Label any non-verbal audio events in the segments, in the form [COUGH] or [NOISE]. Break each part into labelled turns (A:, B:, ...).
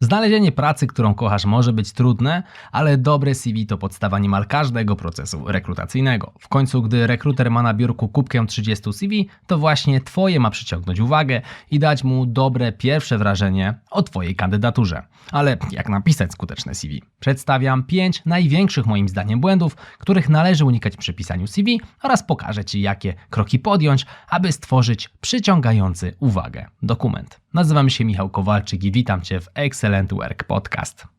A: Znalezienie pracy, którą kochasz, może być trudne, ale dobre CV to podstawa niemal każdego procesu rekrutacyjnego. W końcu, gdy rekruter ma na biurku kubkę 30 CV, to właśnie Twoje ma przyciągnąć uwagę i dać mu dobre pierwsze wrażenie o Twojej kandydaturze. Ale jak napisać skuteczne CV? Przedstawiam 5 największych moim zdaniem błędów, których należy unikać przy pisaniu CV oraz pokażę Ci, jakie kroki podjąć, aby stworzyć przyciągający uwagę dokument. Nazywam się Michał Kowalczyk i witam Cię w Excellent Work Podcast.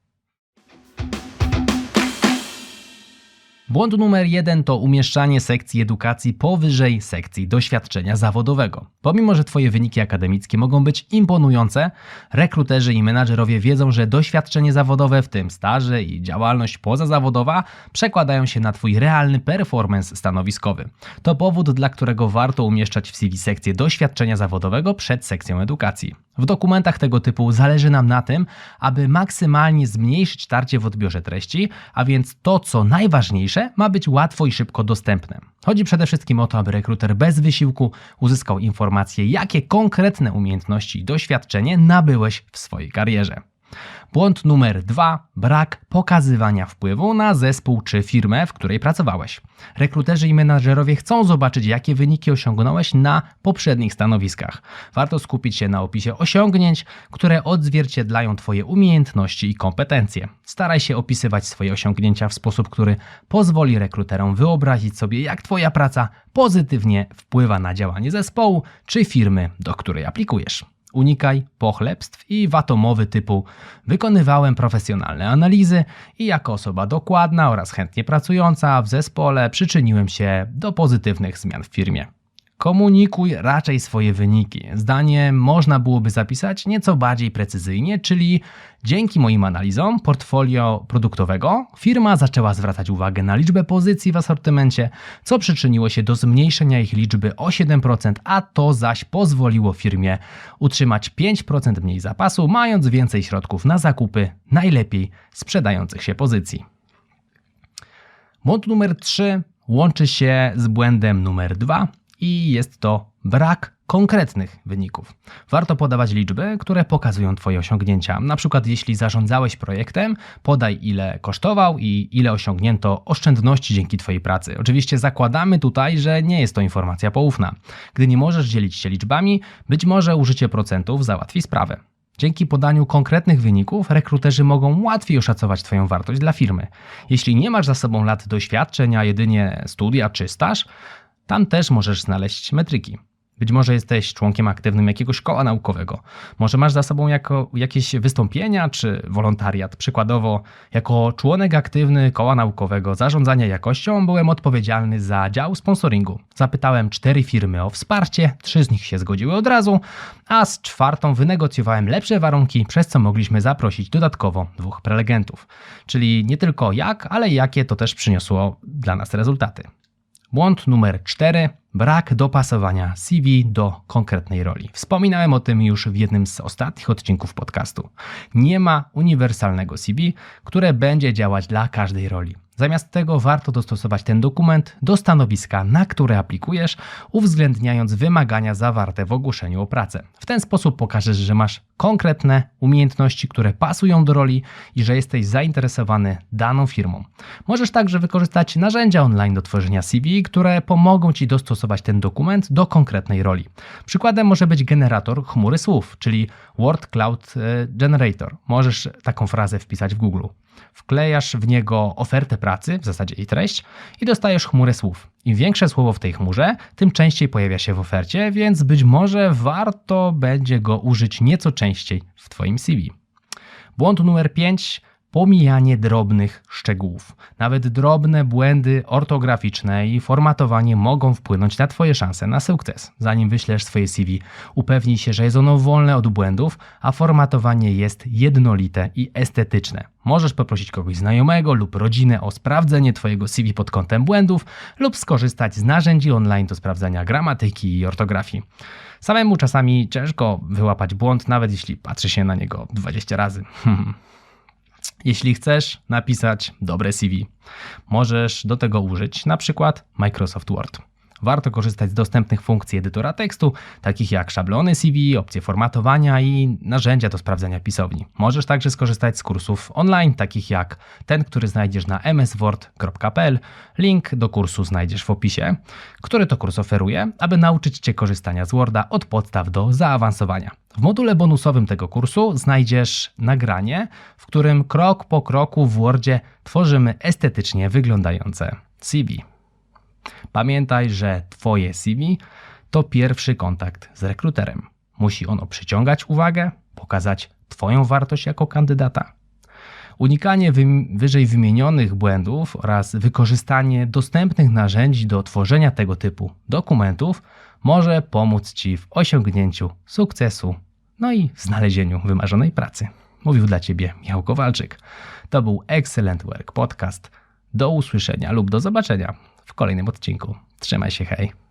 A: Błąd numer jeden to umieszczanie sekcji edukacji powyżej sekcji doświadczenia zawodowego. Pomimo, że Twoje wyniki akademickie mogą być imponujące, rekruterzy i menadżerowie wiedzą, że doświadczenie zawodowe, w tym staże i działalność pozazawodowa, przekładają się na Twój realny performance stanowiskowy. To powód, dla którego warto umieszczać w CV sekcję doświadczenia zawodowego przed sekcją edukacji. W dokumentach tego typu zależy nam na tym, aby maksymalnie zmniejszyć tarcie w odbiorze treści, a więc to, co najważniejsze, ma być łatwo i szybko dostępne. Chodzi przede wszystkim o to, aby rekruter bez wysiłku uzyskał informacje, jakie konkretne umiejętności i doświadczenie nabyłeś w swojej karierze. Błąd numer dwa: brak pokazywania wpływu na zespół czy firmę, w której pracowałeś. Rekruterzy i menadżerowie chcą zobaczyć, jakie wyniki osiągnąłeś na poprzednich stanowiskach. Warto skupić się na opisie osiągnięć, które odzwierciedlają Twoje umiejętności i kompetencje. Staraj się opisywać swoje osiągnięcia w sposób, który pozwoli rekruterom wyobrazić sobie, jak Twoja praca pozytywnie wpływa na działanie zespołu czy firmy, do której aplikujesz. Unikaj pochlebstw i watomowy typu wykonywałem profesjonalne analizy i jako osoba dokładna oraz chętnie pracująca w zespole przyczyniłem się do pozytywnych zmian w firmie. Komunikuj raczej swoje wyniki. Zdanie można byłoby zapisać nieco bardziej precyzyjnie, czyli dzięki moim analizom portfolio produktowego firma zaczęła zwracać uwagę na liczbę pozycji w asortymencie, co przyczyniło się do zmniejszenia ich liczby o 7%, a to zaś pozwoliło firmie utrzymać 5% mniej zapasu, mając więcej środków na zakupy najlepiej sprzedających się pozycji. Błąd numer 3 łączy się z błędem numer 2 i jest to brak konkretnych wyników. Warto podawać liczby, które pokazują Twoje osiągnięcia. Na przykład, jeśli zarządzałeś projektem, podaj ile kosztował i ile osiągnięto oszczędności dzięki Twojej pracy. Oczywiście zakładamy tutaj, że nie jest to informacja poufna. Gdy nie możesz dzielić się liczbami, być może użycie procentów załatwi sprawę. Dzięki podaniu konkretnych wyników, rekruterzy mogą łatwiej oszacować Twoją wartość dla firmy. Jeśli nie masz za sobą lat doświadczeń, a jedynie studia czy staż, tam też możesz znaleźć metryki. Być może jesteś członkiem aktywnym jakiegoś koła naukowego. Może masz za sobą jako, jakieś wystąpienia czy wolontariat. Przykładowo, jako członek aktywny koła naukowego zarządzania jakością byłem odpowiedzialny za dział sponsoringu. Zapytałem cztery firmy o wsparcie, trzy z nich się zgodziły od razu, a z czwartą wynegocjowałem lepsze warunki, przez co mogliśmy zaprosić dodatkowo dwóch prelegentów. Czyli nie tylko jak, ale jakie to też przyniosło dla nas rezultaty. Błąd numer 4. Brak dopasowania CV do konkretnej roli. Wspominałem o tym już w jednym z ostatnich odcinków podcastu. Nie ma uniwersalnego CV, które będzie działać dla każdej roli. Zamiast tego warto dostosować ten dokument do stanowiska, na które aplikujesz, uwzględniając wymagania zawarte w ogłoszeniu o pracę. W ten sposób pokażesz, że masz konkretne umiejętności, które pasują do roli i że jesteś zainteresowany daną firmą. Możesz także wykorzystać narzędzia online do tworzenia CV, które pomogą Ci dostosować ten dokument do konkretnej roli. Przykładem może być generator chmury słów, czyli Word Cloud e, Generator. Możesz taką frazę wpisać w Google wklejasz w niego ofertę pracy, w zasadzie jej treść, i dostajesz chmurę słów. Im większe słowo w tej chmurze, tym częściej pojawia się w ofercie, więc być może warto będzie go użyć nieco częściej w Twoim CV. Błąd numer 5 pomijanie drobnych szczegółów. Nawet drobne błędy ortograficzne i formatowanie mogą wpłynąć na Twoje szanse na sukces. Zanim wyślesz swoje CV, upewnij się, że jest ono wolne od błędów, a formatowanie jest jednolite i estetyczne. Możesz poprosić kogoś znajomego lub rodzinę o sprawdzenie Twojego CV pod kątem błędów lub skorzystać z narzędzi online do sprawdzania gramatyki i ortografii. Samemu czasami ciężko wyłapać błąd, nawet jeśli patrzy się na niego 20 razy. [LAUGHS] Jeśli chcesz napisać dobre CV, możesz do tego użyć na przykład Microsoft Word. Warto korzystać z dostępnych funkcji edytora tekstu, takich jak szablony CV, opcje formatowania i narzędzia do sprawdzania pisowni. Możesz także skorzystać z kursów online, takich jak ten, który znajdziesz na msword.pl. Link do kursu znajdziesz w opisie, który to kurs oferuje, aby nauczyć Cię korzystania z Worda od podstaw do zaawansowania. W module bonusowym tego kursu znajdziesz nagranie, w którym krok po kroku w Wordzie tworzymy estetycznie wyglądające CV. Pamiętaj, że Twoje CV to pierwszy kontakt z rekruterem. Musi ono przyciągać uwagę, pokazać Twoją wartość jako kandydata. Unikanie wyżej wymienionych błędów oraz wykorzystanie dostępnych narzędzi do tworzenia tego typu dokumentów może pomóc Ci w osiągnięciu sukcesu, no i w znalezieniu wymarzonej pracy. Mówił dla Ciebie Michał Kowalczyk. To był Excellent Work Podcast. Do usłyszenia lub do zobaczenia w kolejnym odcinku. Trzymaj się, hej!